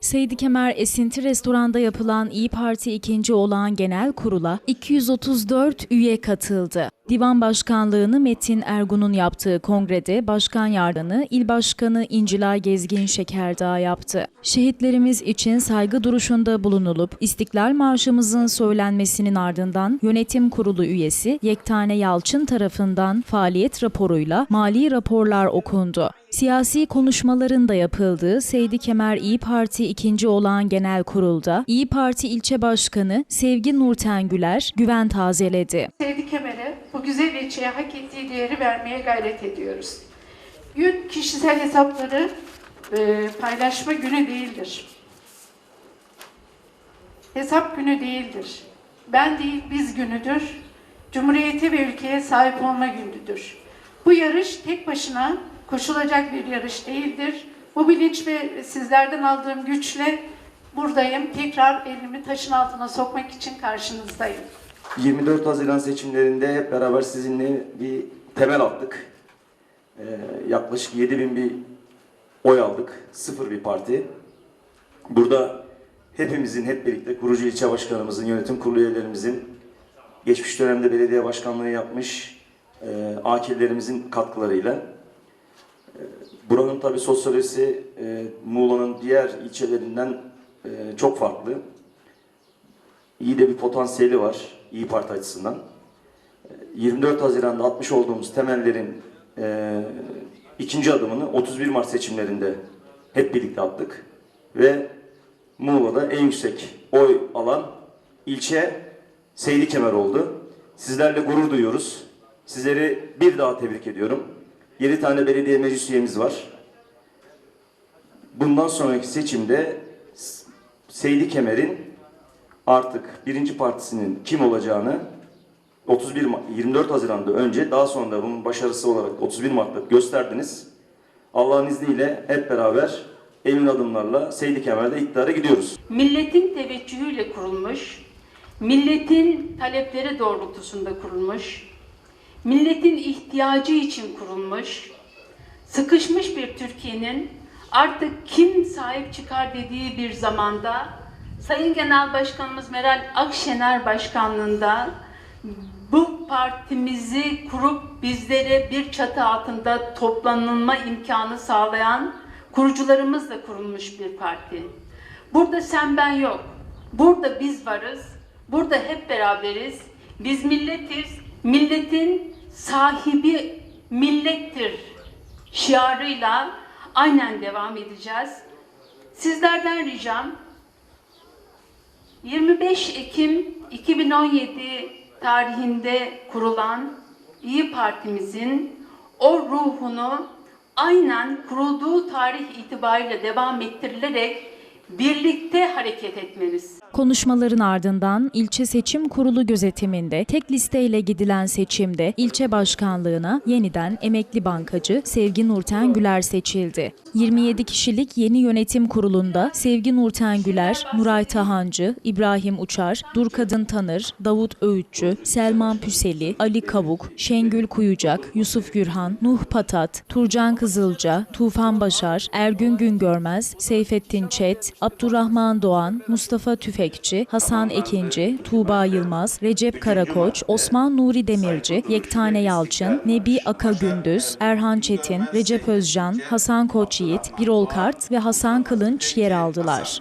Seydi Kemer Esinti Restoran'da yapılan İyi Parti 2. olağan genel kurula 234 üye katıldı. Divan Başkanlığını Metin Ergun'un yaptığı kongrede Başkan Yardımcısı İl Başkanı İncilay Gezgin Şekerdağ yaptı. Şehitlerimiz için saygı duruşunda bulunulup İstiklal Marşımızın söylenmesinin ardından Yönetim Kurulu üyesi Yektane Yalçın tarafından faaliyet raporuyla mali raporlar okundu. Siyasi konuşmaların da yapıldığı Seydi Kemer İyi Parti 2. olağan genel kurulda İyi Parti ilçe başkanı Sevgi Nurten Güler güven tazeledi. Bu güzel ilçeye hak ettiği değeri vermeye gayret ediyoruz. Gün kişisel hesapları e, paylaşma günü değildir. Hesap günü değildir. Ben değil biz günüdür. Cumhuriyete ve ülkeye sahip olma günüdür. Bu yarış tek başına koşulacak bir yarış değildir. Bu bilinç ve sizlerden aldığım güçle buradayım. Tekrar elimi taşın altına sokmak için karşınızdayım. 24 Haziran seçimlerinde hep beraber sizinle bir temel attık. Ee, yaklaşık 7000 bir oy aldık. Sıfır bir parti. Burada hepimizin hep birlikte kurucu ilçe başkanımızın, yönetim kurulu üyelerimizin, geçmiş dönemde belediye başkanlığı yapmış e, akillerimizin katkılarıyla e, buranın tabi sosyolojisi e, Muğla'nın diğer ilçelerinden e, çok farklı iyi de bir potansiyeli var İyi Parti açısından. Ee, 24 Haziran'da atmış olduğumuz temellerin e, ikinci adımını 31 Mart seçimlerinde hep birlikte attık. Ve Muğla'da en yüksek oy alan ilçe Seydi Kemer oldu. Sizlerle gurur duyuyoruz. Sizleri bir daha tebrik ediyorum. 7 tane belediye meclis üyemiz var. Bundan sonraki seçimde Seydi Kemer'in artık birinci partisinin kim olacağını 31 Ma- 24 Haziran'da önce daha sonra da bunun başarısı olarak 31 Mart'ta gösterdiniz. Allah'ın izniyle hep beraber emin adımlarla Seydi Kemer'de iktidara gidiyoruz. milletin teveccühüyle kurulmuş, milletin talepleri doğrultusunda kurulmuş, milletin ihtiyacı için kurulmuş, sıkışmış bir Türkiye'nin artık kim sahip çıkar dediği bir zamanda Sayın Genel Başkanımız Meral Akşener Başkanlığında bu partimizi kurup bizlere bir çatı altında toplanılma imkanı sağlayan kurucularımızla kurulmuş bir parti. Burada sen ben yok. Burada biz varız. Burada hep beraberiz. Biz milletiz. Milletin sahibi millettir şiarıyla aynen devam edeceğiz. Sizlerden ricam 25 Ekim 2017 tarihinde kurulan İyi Partimizin o ruhunu aynen kurulduğu tarih itibariyle devam ettirilerek birlikte hareket etmeniz. Konuşmaların ardından ilçe seçim kurulu gözetiminde tek listeyle gidilen seçimde ilçe başkanlığına yeniden emekli bankacı Sevgi Nurten Güler seçildi. 27 kişilik yeni yönetim kurulunda Sevgi Nurten Güler, Nuray Tahancı, İbrahim Uçar, Durkadın Tanır, Davut Öğütçü, Selman Püseli, Ali Kavuk, Şengül Kuyucak, Yusuf Gürhan, Nuh Patat, Turcan Kızılca, Tufan Başar, Ergün Güngörmez, Seyfettin Çet, Abdurrahman Doğan, Mustafa Tüfekçi, Hasan Ekinci, Tuğba Yılmaz, Recep Karakoç, Osman Nuri Demirci, Yektane Yalçın, Nebi Aka Gündüz, Erhan Çetin, Recep Özcan, Hasan Koç Yiğit, Birol Kart ve Hasan Kılınç yer aldılar.